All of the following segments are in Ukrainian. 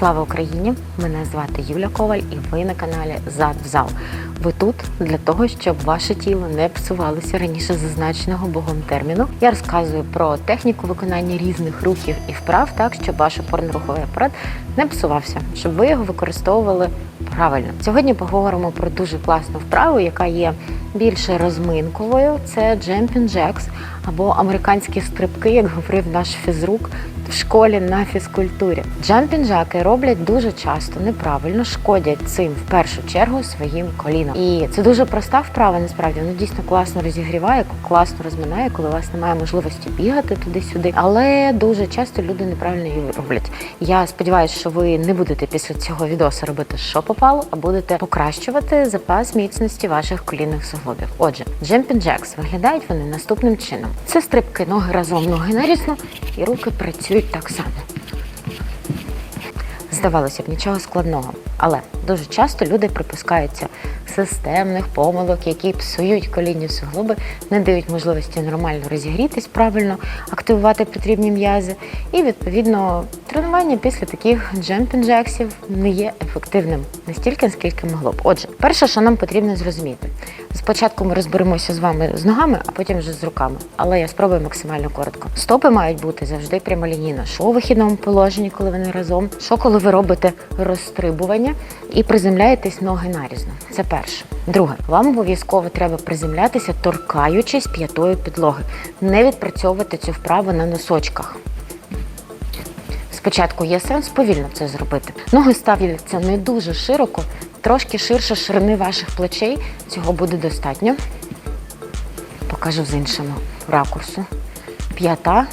Слава Україні! Мене звати Юля Коваль і ви на каналі Зад в зал. Ви тут для того, щоб ваше тіло не псувалося раніше зазначеного Богом терміну. Я розказую про техніку виконання різних рухів і вправ, так щоб ваш опорно-руховий апарат не псувався, щоб ви його використовували правильно. Сьогодні поговоримо про дуже класну вправу, яка є більше розминковою. Це jumping jacks або американські стрибки, як говорив наш фізрук в школі на фізкультурі. Джампінджаки роблять дуже часто неправильно, шкодять цим в першу чергу своїм колінам. І це дуже проста вправа. Насправді воно дійсно класно розігріває, класно розминає, коли у вас немає можливості бігати туди-сюди. Але дуже часто люди неправильно її роблять. Я сподіваюся, що ви не будете після цього відео робити, що попало, а будете покращувати запас міцності ваших колінних суглобів. Отже, jacks виглядають вони наступним чином: це стрибки ноги разом, ноги нарізно, і руки працюють так само. Здавалося б, нічого складного, але дуже часто люди припускаються системних помилок, які псують колінні суглоби, не дають можливості нормально розігрітись правильно, активувати потрібні м'язи. І відповідно тренування після таких джемпінг джексів не є ефективним настільки, наскільки могло б. Отже, перше, що нам потрібно зрозуміти, спочатку ми розберемося з вами з ногами, а потім вже з руками. Але я спробую максимально коротко. Стопи мають бути завжди прямолінійно. Що у вихідному положенні, коли вони разом, що коли ви робите розстрибування і приземляєтесь ноги нарізно. Це перше. Друге, вам обов'язково треба приземлятися, торкаючись п'ятою підлоги, не відпрацьовувати цю вправу на носочках. Спочатку є сенс повільно це зробити. Ноги ставляться не дуже широко, трошки ширше ширини ваших плечей. Цього буде достатньо. Покажу з іншого ракурсу. П'ята,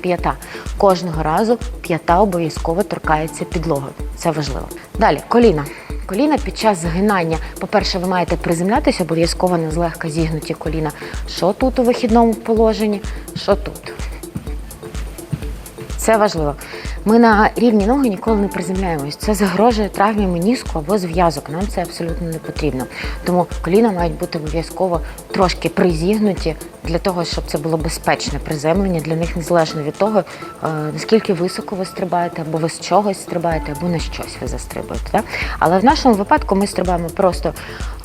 п'ята. Кожного разу п'ята обов'язково торкається підлоги. Це важливо. Далі коліна. Коліна під час згинання, по-перше, ви маєте приземлятися обов'язково не злегка зігнуті коліна. Що тут у вихідному положенні, що тут. Це важливо. Ми на рівні ноги ніколи не приземляємось. Це загрожує травмі меніску або зв'язок. Нам це абсолютно не потрібно. Тому коліна мають бути обов'язково трошки призігнуті для того, щоб це було безпечне приземлення для них незалежно від того, е, наскільки високо ви стрибаєте, або ви з чогось стрибаєте, або на щось ви застрибуєте. Так? Але в нашому випадку ми стрибаємо просто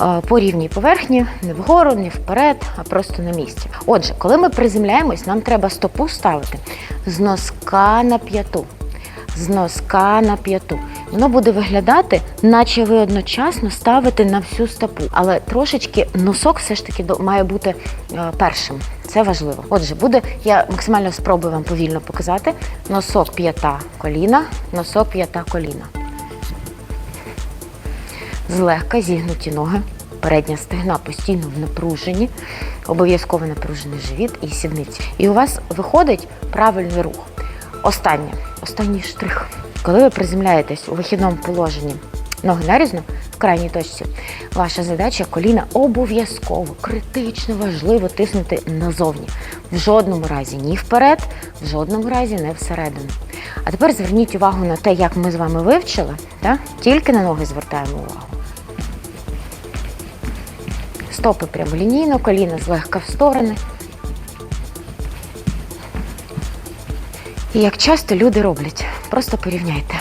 е, по рівній поверхні, не вгору, не вперед, а просто на місці. Отже, коли ми приземляємось, нам треба стопу ставити з носка на п'яту з носка на п'яту. Воно буде виглядати, наче ви одночасно ставите на всю стопу. Але трошечки носок все ж таки має бути е, першим. Це важливо. Отже, буде, я максимально спробую вам повільно показати. Носок п'ята коліна, носок п'ята коліна. Злегка зігнуті ноги. Передня стегна постійно в напруженні, обов'язково напружений живіт і сідниці. І у вас виходить правильний рух. Останнє, останній штрих. Коли ви приземляєтесь у вихідному положенні ноги нарізно в крайній точці, ваша задача коліна обов'язково критично важливо тиснути назовні. В жодному разі ні вперед, в жодному разі не всередину. А тепер зверніть увагу на те, як ми з вами вивчили, так? тільки на ноги звертаємо увагу. Стопи прямолінійно, коліна злегка в сторони. І як часто люди роблять, просто порівняйте.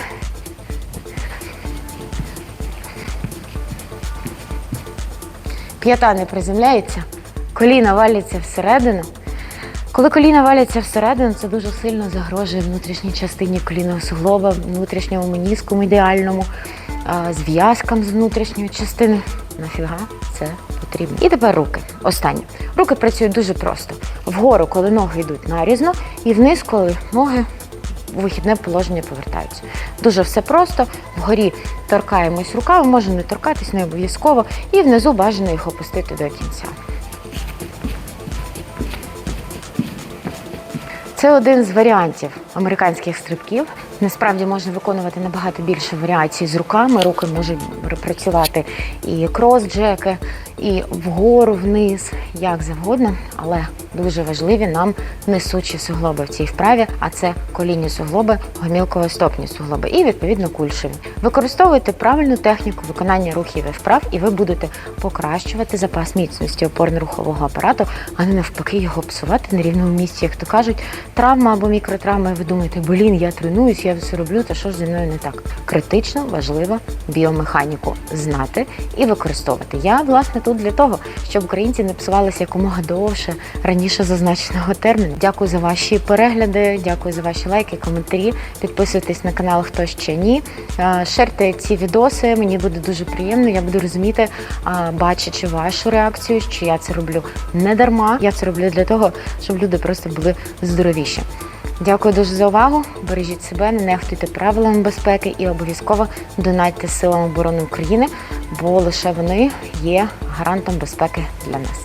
П'ята не приземляється, коліна валяться всередину. Коли коліна валяться всередину, це дуже сильно загрожує внутрішній частині колінного суглоба, внутрішньому меніску ідеальному, зв'язкам з внутрішньої частини. Нафіга це потрібно. І тепер руки. Останнє. Руки працюють дуже просто. Вгору, коли ноги йдуть нарізно, і вниз, коли ноги у вихідне положення повертаються. Дуже все просто. Вгорі торкаємось руками, можемо не торкатись, не обов'язково, і внизу бажано їх опустити до кінця. Це один з варіантів американських стрибків. Насправді можна виконувати набагато більше варіацій з руками. Руки можуть працювати і крос-джеки, і вгору, вниз, як завгодно, але дуже важливі нам несучі суглоби в цій вправі, а це колінні суглоби, гомілково-стопні суглоби і відповідно кульшеві. Використовуйте правильну техніку виконання рухів і вправ, і ви будете покращувати запас міцності опорно-рухового апарату, а не навпаки його псувати на рівному місці. Як то кажуть, травма або мікротравма, і ви думаєте, блін, я тренуюсь, я я все роблю, та що ж зі мною не так. Критично важливо біомеханіку знати і використовувати. Я власне тут для того, щоб українці не псувалися якомога довше раніше зазначеного терміну. Дякую за ваші перегляди, дякую за ваші лайки, коментарі. Підписуйтесь на канал, хто ще ні. Е, Шерте ці відоси, мені буде дуже приємно. Я буду розуміти, бачачи вашу реакцію, що я це роблю не дарма. Я це роблю для того, щоб люди просто були здоровіші. Дякую дуже за увагу. Бережіть себе, не нехтуйте правилами безпеки і обов'язково донатьте силам оборони України, бо лише вони є гарантом безпеки для нас.